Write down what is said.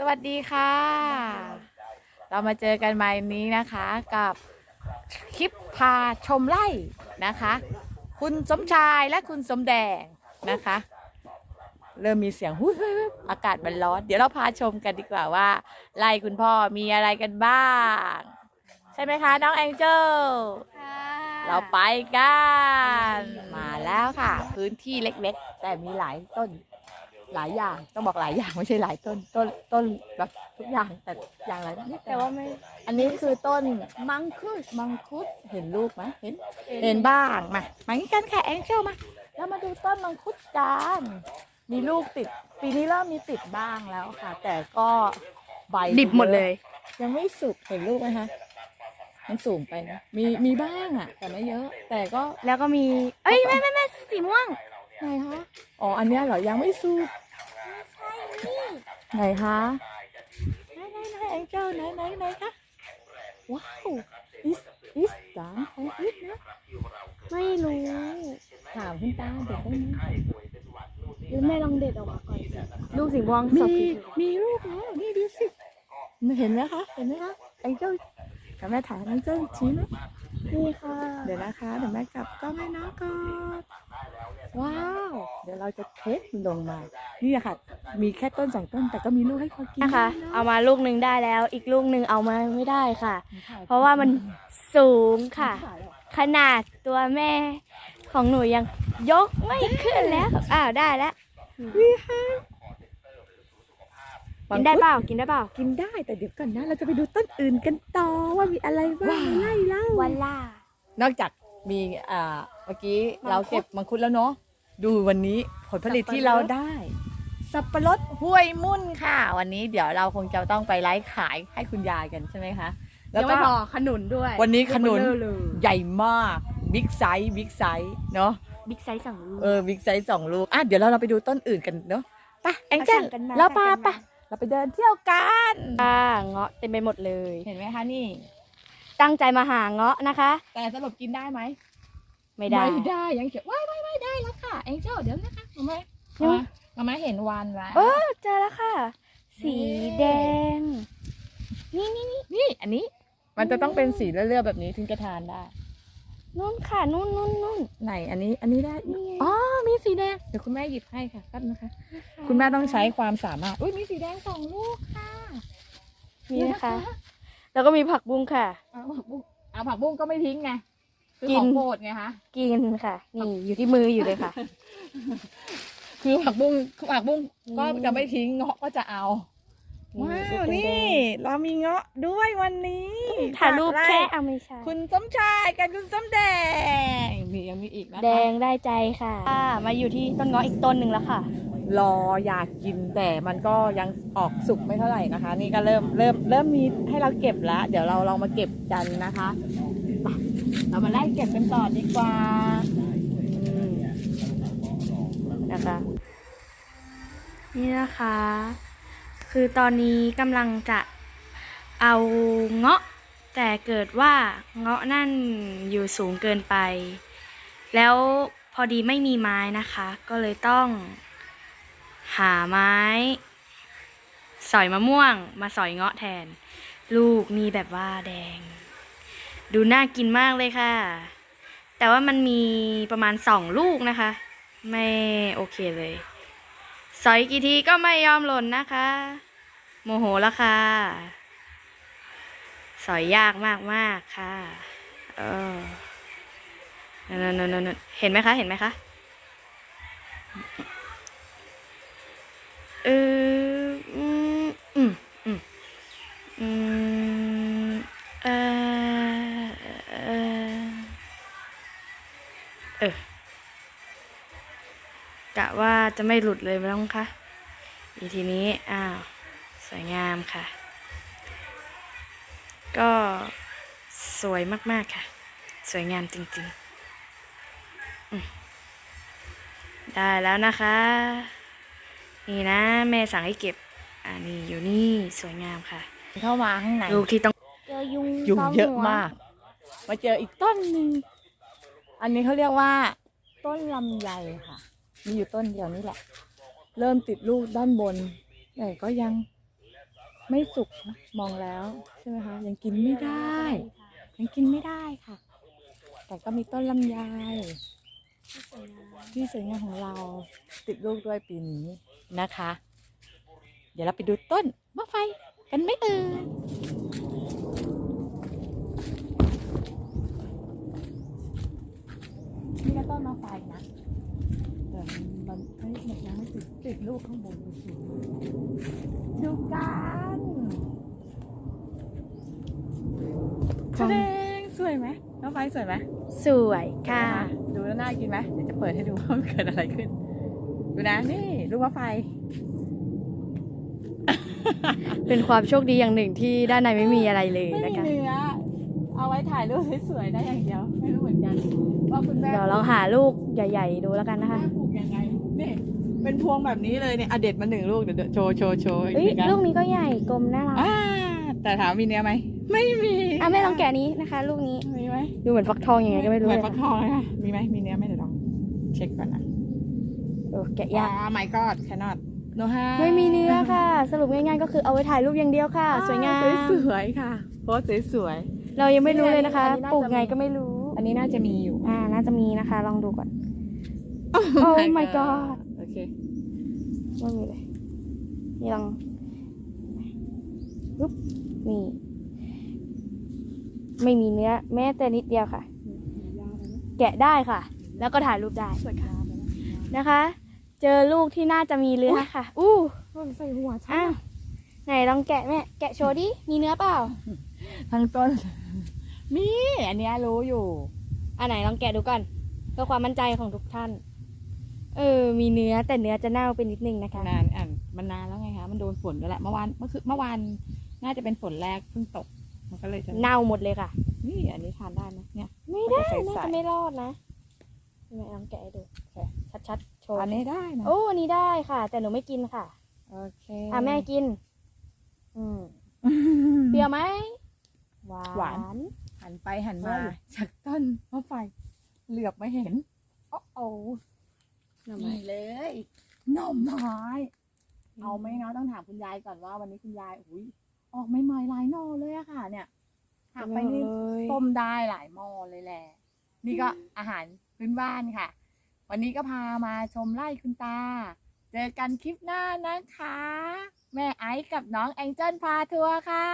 สวัสดีค่ะ เรามาเจอกันใหม่นี้นะคะกับคลิปพาชมไร่นะคะ คุณสมชายและคุณสมแดงนะคะ เริ่มมีเสียงหุ้ยหุ้ยหุ้ยอากาศมันร้อน เดี๋ยวเราพาชมกันดีกว่าว่าไร่คุณพ่อมีอะไรกันบ้าง ใช่ไหมคะ น้องแองเจิลเราไปกัน มาแล้วค่ะ พื้นที่เล็กๆ แต่มีหลายต้น หลายอย่างต้องบอกหลายอย่างไม่ใช่หลายต้นต้นต้นแบบทุกอย่างแต่อย่างละนิดแต่ว่าไม่ อันนี้คือต้นมังคุดมังคุดเห็นลูกไหมเห็นเห็นบ้างมามางี้กันค่ะแองเจิลมาแล้วมาดูต้นมังคุดกันมีลูกติด ปีนี้เริ่มมีติดบ้างแล้วค่ะ แต่ก็ใบดิบหมดเลย ยังไม่สุกเห็นลูกไหมคะมันสูงไปนะมีมีบ้างอะ แต่ไม่เยอะ แต่ก็แล้วก็มี เอ้ยแม่แม่แม่สีม่วง ไหนคะ อ๋อ อันเนี้ยเหรอ ยังไม่สุกไหนคะไหนไหนไหนแองเจิลไหนไหนไหนคะว้าวอิสอิสจางของอิสนะ ไม่รู้ ถามคุณตาเด็กได้ไหมหรือแม่ลองเด็ดออกมาก่อนสิลูกสีม่วงสมีดมีลูกแล้ว นี่ดูสิ เห็นไหมคะ เห็นไหมคะไอ้เจ้ากับแม่ถ่ายไอ้เจ้าชี้ไหมนี่ค่ะ เดี๋ยวนะคะ เดี๋ยวแม่กลับกล้องให้น้องก่อน ว้าว เดี๋ยวเราจะเทสลงมา นี่อะค่ะ มีแค่ต้นสองต้น แต่ก็มีลูกให้เขากินนะคะด้วยเอามาลูกหนึ่งได้แล้ว อีกลูกหนึ่งเอามาไม่ได้ค่ะถ่ยเพราะว่ามันสูงค่ะถ่ายแล้วขนาดตัวแม่ของหนูยังยกไม่ขึ้นแล้ว อ้าวได้แล้ววิฮะกินได้เปล่า กินได้เปล่า กินได้แต่เดี๋ยวก่อนนะ เราจะไปดูต้นอื่นกันต่อว่ามีอะไรบ้างไล่เล่าวันล่านอกจากมีอ่าเมื่อกี้มังคุดเราเก็บมังคุดแล้วเนาะ ดูวันนี้ผลผลิตสับปะรดที่เราได้ สับปะรดห้วยมุ่นค่ะ วันนี้เดี๋ยวเราคงจะต้องไปไลฟ์ขายให้คุณยายกันใช่ไหมคะแล้วยังก็ไม่พอขนุนด้วยวันนี้ขนุนเบลอเลยใหญ่มากบิ๊กไซส์บิ๊กไซส์เนาะบิ๊กไซส์สองลูกเออบิ๊กไซส์สองลูกอะเดี๋ยวเราเราไปดูต้นอื่นกันเนาะไปแองเจิลเอาสั่งกันมาเราพาสั่งกันไปมาเราไปเดินเที่ยวกันอ่าเงาะเต็มไปหมดเลย เห็นไหมคะนี่ ตั้งใจมาหาเงาะนะคะ แต่สรุปกินได้ไหม ไม่ได้ ไม่ได้ยังเขียวว้ายว้ายว้ายได้แล้วค่ะแองเจิลเดี๋ยวนะคะมาไหมยังมามาเห็นวันแล้ว เออเจอแล้วค่ะ สีแดง นี่นี่นี่นี่อันนี้ มันจะต้องเป็นสีเลือดๆแบบนี้ถึงจะทานได้ นู่นค่ะ นู่นนู่นนู่น ไหนอันนี้อันนี้ได้นี่ไง อ๋อมีสีแดงเดี๋ยวคุณแม่หยิบให้ค่ะแป๊บนะคะ คุณแม่ต้องใช้ความสามารถอุ้ยมีสีแดงสองลูกค่ะนี่นะคะ แล้วก็มีผักบุ้งค่ะ เอาผักบุ้งเอาผักบุ้งก็ไม่ทิ้งไง คือกิขนองโปรดไงคะ กินค่ะ นี่อยู่ที่มืออยู่เลยค่ะ คือผักบุ้งผักบุ้งก็อืมจะไม่ทิ้งเงาะก็จะเอาว้าวนี่ เรามีเงาะด้วยวันนี้ถ่ายรูปจากไแค่เอาไม่ใช่คุณสมชายกับคุณสมแดงมียังมีอีกนะคะแดงได้ใจค่ะอ่ามาอยู่ที่ต้นเงาะอีกต้นหนึ่งแล้วค่ะ รออยากกินแต่มันก็ยังออกสุกไม่เท่าไหร่นะคะ นี่ก็เริ่มเริ่มเริ่มมีให้เราเก็บแล้ว เดี๋ยวเราลองมาเก็บกันนะคะไป เรามาไล่เก็บกันต่อดีกว่าอืมนะคะ นี่นะคะ คือตอนนี้กำลังจะเอาเงาะ แต่เกิดว่าเงาะนั่นอยู่สูงเกินไป แล้วพอดีไม่มีไม้นะคะ ก็เลยต้องหาไม้ สอยมะม่วง มาสอยเงาะแทน ลูกมีแบบว่าแดง ดูน่ากินมากเลยค่ะ แต่ว่ามันมีประมาณสองลูกนะคะ ไม่โอเคเลยสอยกี่ทีก็ไม่ยอมหล่นนะคะ โมโหแล้วค่ะ สอยยากมากมากค่ะ เออนั่นนนนนเห็นไหมคะ เห็นไหมคะ เออกะว่าจะไม่หลุดเลยมั้งคะอีทีนี้ อ้าว สวยงามค่ะ ก็สวยมาก ๆ ค่ะ สวยงามจริงๆอืมได้แล้วนะคะ นี่นะ แม่สั่งให้เก็บ อ่านี่อยู่นี่สวยงามค่ะ เข้ามาข้างในลูกที่ต้องเจอยุงยุงเยอะมาก มาเจออีกต้นหนึ่ง อันนี้เขาเรียกว่า ต้นลำไยค่ะ มีอยู่ต้นเดียวนี่แหละ เริ่มติดลูกด้านบน แต่ก็ยังไม่สุกนะมองแล้วใช่ไหมคะ ยังกินไม่ได้ ยังกินไม่ได้ค่ะ แต่ก็มีต้นลำไยที่สวยงามของเราติดลูกด้วยปีนี้นะคะ เดี๋ยวเราไปดูต้นมะไฟกันไหมเอ่ย นี่ก็ต้นมะไฟนะแต่มันเฮ้ยมันยังไม่ติดติดลูกข้างบนดูสิดูกันแสดงสวยไหมมะไฟสวยไหมสวยค่ะ ดูแล้วน่ากินไหมเดี๋ยวจะเปิดให้ดูว่ามันเกิดอะไรขึ้น ดูนะนี่ลูกมะไฟ เป็นความโชคดีอย่างหนึ่งที่ด้านในไม่มีอะไรเลยไม่นะมีคะ เนื้อ เอาไว้ถ่ายรูปสวยๆได้อย่างเดียว ไม่รู้เหมือนกันว่าคุณแม่เดี๋ยวลองหาลูกใหญ่ ๆ ดูแล้วกันนะคะ แม่ปลูกยังไงนี่เป็นพวงแบบนี้เลยเนี่ยอะเด็ดมาหนึ่งลูกเดี๋ยวเดี๋ยวโชว์โชว์โชว์เอ้ยอีกนะลูกนี้ก็ใหญ่กลมน่ารักอ่าแต่ถามมีเนื้อไหมไม่มีอะแม่ลองแกะนี้นะคะ ลูกนี้มีไหม ดูเหมือนฟักทองยังไงก็ไม่รู้เหมืเลอยนฟักทองเลยค่ะ มีไหม มีเนื้อไหมเดี๋ยวลองเช็คก่อนนะโอ้แกะอ๋ยากอ my god cannot no ฮะไม่มีเนื้อค่ะ สรุปง่ายๆก็คือเอาไว้ถ่ายรูปอย่างเดียวค่ะ สวยงาม สวยๆค่ะ โพสสวย เรายังไม่รู้เลยนะคะ อันนี้น่าจะ ปลูกไงก็ไม่รู้ๆอันนี้น่าจะมีอยู่ อ่า น่าจะมีนะคะ ลองดูก่อน โอ้ my god โอเค ไม่มีเลยนี่ลองปุ๊บนี่ ไม่มีเนื้อ แม้แต่นิดเดียวค่ะ แกะได้ค่ะ แล้วก็ถ่ายรูปได้นะคะ เจอลูกที่น่าจะมีเนื้อค่ะ อู้ใส่หัวอ้าวไหนลองแกะแม่ แกะโชว์ดิ มีเนื้อเปล่า ทั้งต้น มีอันเนี้ยรู้อยู่ อันไหนลองแกะดูก่อนเพื่อความมั่นใจของทุกท่าน เออ มีเนื้อแต่เนื้อจะเน่าไปนิดนึงนะคะ นานอ่านมันนานแล้วไงคะ มันโดนฝนด้วยแหละ เมื่อวาน เมื่อคืนเมื่อวาน น่าจะเป็นฝนแรกเพิ่งตก มันก็เลยจะ เน่าหมดเลยค่ะ นี่อันนี้ทานได้ไหมเนี่ย ไม่ได้มันจะน่าใสๆจะไม่รอดนะแม่ลองแกะให้ดูชัดๆโชว์อันนี้ได้นะ โอ้อันนี้ได้ค่ะ แต่หนูไม่กินค่ะ โอเค อะแม่กิน อืมเปรี้ยวไหมหวาน หวานหันไปหันมา จากต้นมะไฟ เหลือบไม่เห็น โอ้โหหน่อไม้นี่เลยหน่อไม้ เอาไหมเนาะต้องถามคุณยายก่อนว่า วันนี้คุณยายอุ้ยออกไม่ใหม่ๆหลายหน่อเลยอะค่ะ เนี่ยหักไปนี่เลยต้มได้หลายหม้อเลยแหละ นี่ก็อาหารพื้นบ้านค่ะ วันนี้ก็พามาชมไร่คุณตา เจอกันคลิปหน้านะคะ แม่ไอซ์กับน้องแองเจิลพาทัวร์ค่ะ